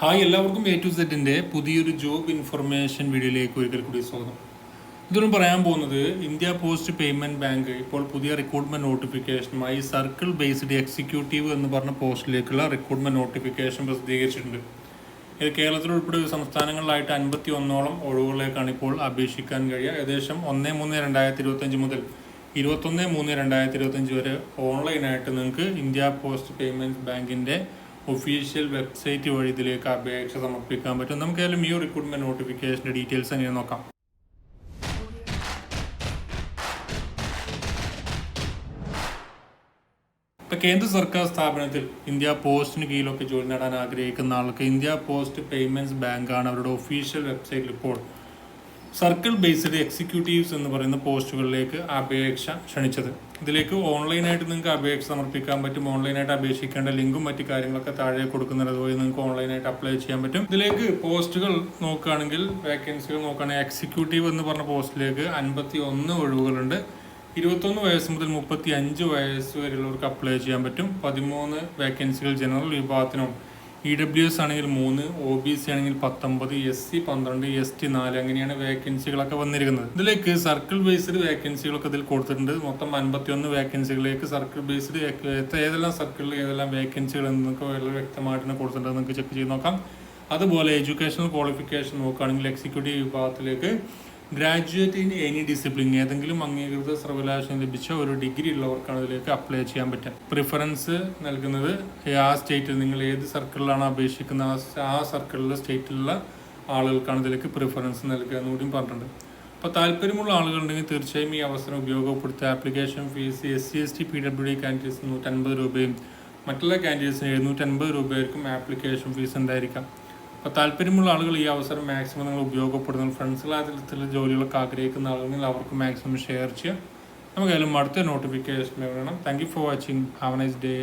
Hi എല്ലാവർക്കും A to സെറ്റിന്റെ പുതിയൊരു ജോബ് ഇൻഫർമേഷൻ വീഡിയോയിലേക്ക് ഒരിക്കൽ കൂടി സ്വാഗതം. ഇതൊന്നും പറയാൻ പോകുന്നത് ഇന്ത്യ പോസ്റ്റ് പേയ്മെന്റ് ബാങ്ക് ഇപ്പോൾ പുതിയ റിക്രൂട്ട്മെന്റ് നോട്ടിഫിക്കേഷനുമായി സർക്കിൾ ബേസ്ഡ് എക്സിക്യൂട്ടീവ് എന്ന് പറഞ്ഞ പോസ്റ്റിലേക്കുള്ള റിക്രൂട്ട്മെന്റ് നോട്ടിഫിക്കേഷൻ പ്രസിദ്ധീകരിച്ചിട്ടുണ്ട്. ഇത് കേരളത്തിൽ ഉൾപ്പെടെ സംസ്ഥാനങ്ങളിലായിട്ട് അൻപത്തി ഒന്നോളം ഒഴിവുകളിലേക്കാണ് ഇപ്പോൾ അപേക്ഷിക്കാൻ കഴിയുക. ഏകദേശം ഒന്ന് മൂന്ന് രണ്ടായിരത്തി ഇരുപത്തഞ്ച് മുതൽ ഇരുപത്തൊന്ന് മൂന്ന് രണ്ടായിരത്തി ഇരുപത്തഞ്ച് വരെ ഓൺലൈനായിട്ട് നിങ്ങൾക്ക് ഇന്ത്യ പോസ്റ്റ് പേയ്മെന്റ് ബാങ്കിന്റെ ഒഫീഷ്യൽ വെബ്സൈറ്റ് വഴി ഇതിലേക്ക് അപേക്ഷ സമർപ്പിക്കാൻ പറ്റും. നമുക്ക് ഏതായാലും ഈ റിക്രൂട്ട്മെന്റ് നോട്ടിഫിക്കേഷന്റെ ഡീറ്റെയിൽസ് എങ്ങനെ നോക്കാം? ഇപ്പൊ കേന്ദ്ര സർക്കാർ സ്ഥാപനത്തിൽ ഇന്ത്യ പോസ്റ്റിന് കീഴിലൊക്കെ ജോലി നേടാൻ ആഗ്രഹിക്കുന്ന ആൾക്ക് ഇന്ത്യ പോസ്റ്റ് പേയ്മെന്റ്സ് ബാങ്കാണ് അവരുടെ ഒഫീഷ്യൽ വെബ്സൈറ്റിൽ ഇപ്പോൾ സർക്കിൾ ബേസ്ഡ് എക്സിക്യൂട്ടീവ്സ് എന്ന് പറയുന്ന പോസ്റ്റുകളിലേക്ക് അപേക്ഷ ക്ഷണിച്ചത്. ഇതിലേക്ക് ഓൺലൈനായിട്ട് നിങ്ങൾക്ക് അപേക്ഷ സമർപ്പിക്കാൻ പറ്റും. ഓൺലൈനായിട്ട് അപേക്ഷിക്കേണ്ട ലിങ്കും മറ്റ് കാര്യങ്ങളൊക്കെ താഴെ കൊടുക്കുന്നത് അതുപോലെ നിങ്ങൾക്ക് ഓൺലൈനായിട്ട് അപ്ലൈ ചെയ്യാൻ പറ്റും. ഇതിലേക്ക് പോസ്റ്റുകൾ നോക്കുകയാണെങ്കിൽ വേക്കൻസികൾ നോക്കുകയാണെങ്കിൽ എക്സിക്യൂട്ടീവ് എന്ന് പറഞ്ഞ പോസ്റ്റിലേക്ക് അൻപത്തി ഒന്ന് ഒഴിവുകളുണ്ട്. ഇരുപത്തൊന്ന് വയസ്സ് മുതൽ മുപ്പത്തി അഞ്ച് വയസ്സ് വരെയുള്ളവർക്ക് അപ്ലൈ ചെയ്യാൻ പറ്റും. പതിമൂന്ന് വേക്കൻസികൾ ജനറൽ വിഭാഗത്തിനും ഇ ഡബ്ല്യു എസ് ആണെങ്കിൽ മൂന്ന് ഒ ബി സി ആണെങ്കിൽ പത്തൊമ്പത് എസ് സി പന്ത്രണ്ട് എസ് ടി നാല് അങ്ങനെയാണ് വേക്കൻസികളൊക്കെ വന്നിരിക്കുന്നത്. ഇതിലേക്ക് സർക്കിൾ ബേസ്ഡ് വേക്കൻസികളൊക്കെ ഇതിൽ കൊടുത്തിട്ടുണ്ട്. മൊത്തം അൻപത്തി ഒന്ന് വേക്കൻസികളിലേക്ക് സർക്കിൾ ബേസ്ഡ് ഏതെല്ലാം സർക്കിളിൽ ഏതെല്ലാം വേക്കൻസികൾ എന്നൊക്കെ വളരെ വ്യക്തമായിട്ട് തന്നെ കൊടുത്തിട്ടുണ്ട് നിങ്ങൾക്ക് ചെക്ക് ചെയ്ത് നോക്കാം. അതുപോലെ എഡ്യൂക്കേഷണൽ ക്വാളിഫിക്കേഷൻ നോക്കുകയാണെങ്കിൽ എക്സിക്യൂട്ടീവ് വിഭാഗത്തിലേക്ക് ഗ്രാജുവേറ്റ് ഇൻ എനി ഡിസിപ്ലിൻ ഏതെങ്കിലും അംഗീകൃത സർവകലാശാല ലഭിച്ച ഒരു ഡിഗ്രി ഉള്ളവർക്കാണ് ഇതിലേക്ക് അപ്ലൈ ചെയ്യാൻ പറ്റുക. പ്രിഫറൻസ് നൽകുന്നത് ആ സ്റ്റേറ്റിൽ നിങ്ങൾ ഏത് സർക്കിളിലാണ് അപേക്ഷിക്കുന്ന ആ സർക്കിളിലെ സ്റ്റേറ്റിലുള്ള ആളുകൾക്കാണ് ഇതിലേക്ക് പ്രിഫറൻസ് നൽകുക എന്നുകൂടിയും പറഞ്ഞിട്ടുണ്ട്. അപ്പോൾ താല്പര്യമുള്ള ആളുകളുണ്ടെങ്കിൽ തീർച്ചയായും ഈ അവസരം ഉപയോഗപ്പെടുത്തുക. Application fees S C S T P W D candidates നൂറ്റൻപത് രൂപയും മറ്റുള്ള കാൻഡിഡേറ്റ്സിന് എഴുന്നൂറ്റൻപത് രൂപയായിരിക്കും ആപ്ലിക്കേഷൻ ഫീസ് ഉണ്ടായിരിക്കാം അപ്പോൾ താല്പര്യമുള്ള ആളുകൾ ഈ അവസരം മാക്സിമം നിങ്ങൾ ഉപയോഗപ്പെടുത്തുന്നു ഫ്രണ്ട്സുകൾ ക്ലാസ്സിൽ ജോലികളൊക്കെ ആഗ്രഹിക്കുന്ന ആളുകൾ അവർക്ക് മാക്സിമം ഷെയർ ചെയ്യുക. നമുക്ക് അതിലും അടുത്ത നോട്ടിഫിക്കേഷൻ വേണം thank you for watching have nice day